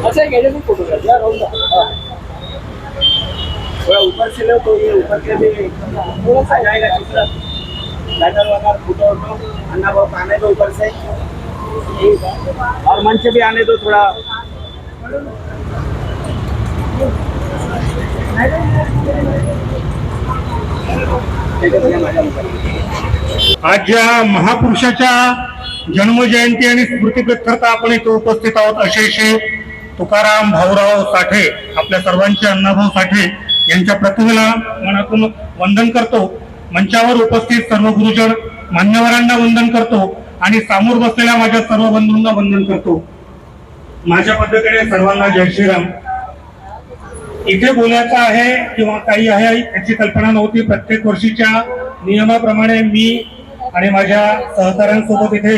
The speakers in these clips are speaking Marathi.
अच्छा एक एडिटिंग फोटोग्राफ यार हाँ। थोड़ा ऊपर से लो तो ये ऊपर के भी थोड़ा सा जाएगा चित्र बैनर वगैरह फ़ोटो अन्ना बहुत आने दो ऊपर से। और मंच भी आने दो थोड़ा। आज ज्या महापुरुषाच्या जन्मजयंती आणि स्मृतीप्रित्यर्थ आपण इथे उपस्थित आहोत अशेषे तुकाराम भाऊराव साठे आपल्या सर्वांचे अण्णाभाऊ साठे यांच्या प्रतिमेला मनातून वंदन करतो. मंचावर उपस्थित सर्व गुरुजन मान्यवरांना वंदन करतो आणि सामोर बसलेल्या माझ्या सर्व बंधूंना वंदन करतो. माझ्या पद्धतीने सर्वांना जय श्रीराम. इथे बोलायचं आहे किंवा काही आहे याची कल्पना नव्हती. प्रत्येक वर्षीच्या नियमाप्रमाणे मी आणि माझ्या सहकाऱ्यांसोबत इथे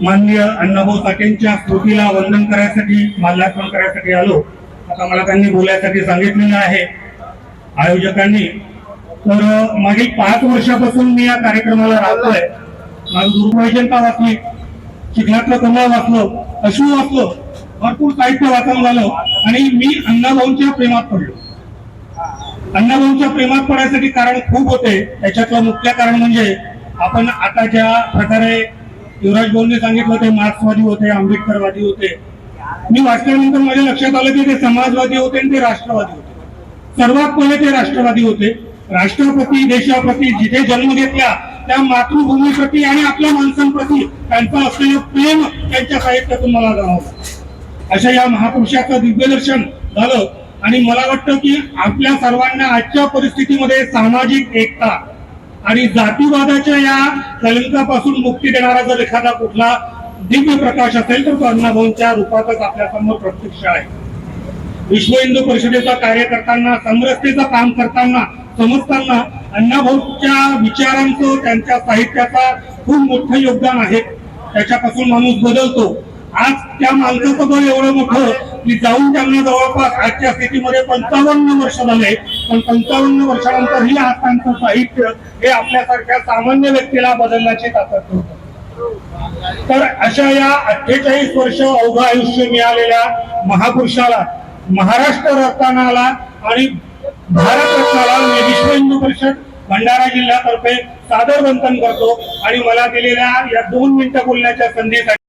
माननीय अण्णाभाऊ साठेंच्या स्मृतीला वंदन करायसाठी माल्यार्पण करायसाठी आलो. आता मला त्यांनी बोलायसाठी सांगितलेलं आहे आयोजकांनी. तर मागील पाच वर्षापासून मी या कार्यक्रमाला राहतोय. माझं दुर्गजनता वाचली? चिखलातलं कमळ वाचलं अश्रू वाचलं. भरपूर साहित्य वाचन झालं आणि मी अण्णाभाऊंच्या प्रेमात पडलो. अण्णाभाऊंच्या प्रेमात पडण्यासाठी कारण खूप होते. त्याच्यातलं मुख्य कारण म्हणजे आपण आता ज्या प्रकारे युवराज भाऊंनी सांगितलं ते मार्क्सवादी होते आंबेडकरवादी होते. मी वाचल्यानंतर माझ्या लक्षात आलं की ते समाजवादी होते आणि ते राष्ट्रवादी होते. सर्वात पहिले ते राष्ट्रवादी होते. राष्ट्रपती देशाप्रती जिथे जन्म घेतला त्या मातृभूमीप्रती आणि आपल्या माणसांप्रती त्यांचं असलेलं प्रेम त्यांच्या साहित्यातून मला जाणवलं. अशा या महापुरुषाचं दिव्यदर्शन झालं. आणि मला वाटतं की आपल्या सर्वांना आजच्या परिस्थितीमध्ये सामाजिक एकता आणि जातीवादाच्या या कलंकापासून मुक्ती देणारा जर एखादा कुठला दिव्य प्रकाश असेल तर तो अण्णाभाऊंच्या रूपातच आपल्यासमोर प्रत्यक्ष आहे. विश्व हिंदू परिषदेचा कार्य करताना समरसतेचं काम करताना समजताना अण्णाभाऊच्या विचारांचं त्यांच्या साहित्याचा खूप मोठं योगदान आहे. त्याच्यापासून माणूस बदलतो. आज त्या माणसाचं बळ एवढं मोठं की जाऊन त्यांना जवळपास आजच्या स्थितीमध्ये पंचावन्न वर्ष झाले. पण पंचावन्न वर्षानंतर ही त्यांचं साहित्य हे आपल्यासारख्या सामान्य व्यक्तीला बदलण्याची ताकद ठेवतं तर अशा या अठ्ठेचाळीस वर्ष अवघं आयुष्य मिळालेल्या महापुरुषाला महाराष्ट्र रत्नाला आणि भारत रत्नाला मी विश्व हिंदू परिषद भंडारा जिल्ह्यातर्फे सादर वंदन करतो. आणि मला दिलेल्या या दोन मिनिटं बोलण्याच्या संधीसाठी